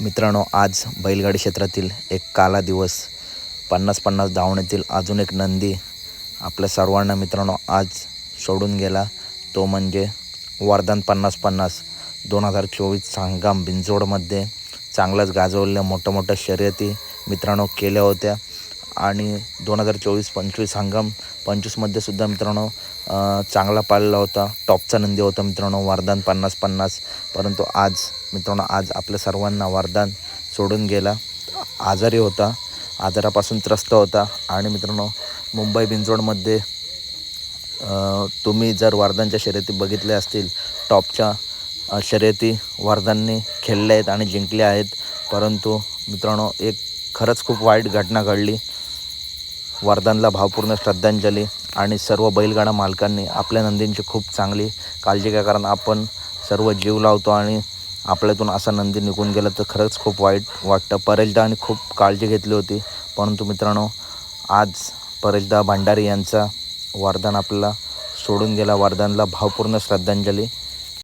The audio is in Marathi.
मित्रांनो आज बैलगाडी क्षेत्रातील एक काला दिवस पन्नास पन्नास धावण्यातील अजून एक नंदी आपल्या सर्वांना मित्रांनो आज सोडून गेला. तो म्हणजे वरदान पन्नास पन्नास दोन हजार चोवीस सांगाम बिंजोडमध्ये चांगलाच गाजवलेल्या मोठ्या मोठ्या शर्यती मित्रांनो केल्या होत्या. आणि दोन हजार चोवीस पंचवीस हंगाम. पंचवीसमध्ये सुद्धा मित्रांनो चांगला पाळला होता. टॉपचा नंदी होता मित्रांनो वरदान पन्नास पन्नास परंतु आज मित्रांनो आज आपल्या सर्वांना वरदान सोडून गेला. आजारी होता. आजारापासून त्रस्त होता. आणि मित्रांनो मुंबई बिंजोडमध्ये तुम्ही जर वरदानच्या शर्यती बघितल्या असतील टॉपच्या शर्यती वरदानने खेळल्या आहेत आणि जिंकल्या आहेत. परंतु मित्रांनो एक खरंच खूप वाईट घटना घडली. वरदानला भावपूर्ण श्रद्धांजली आणि सर्व बैलगाडा मालकांनी आपल्या नंदींची खूप चांगली काळजी घ्या कारण आपण सर्व जीव लावतो आणि आपल्यातून असा नंदी निघून गेला तर खरंच खूप वाईट वाटतं. परेशदाने खूप काळजी घेतली होती. परंतु मित्रांनो आज परेशदा भंडारी यांचा वरदान आपल्याला सोडून गेला. वरदानला भावपूर्ण श्रद्धांजली.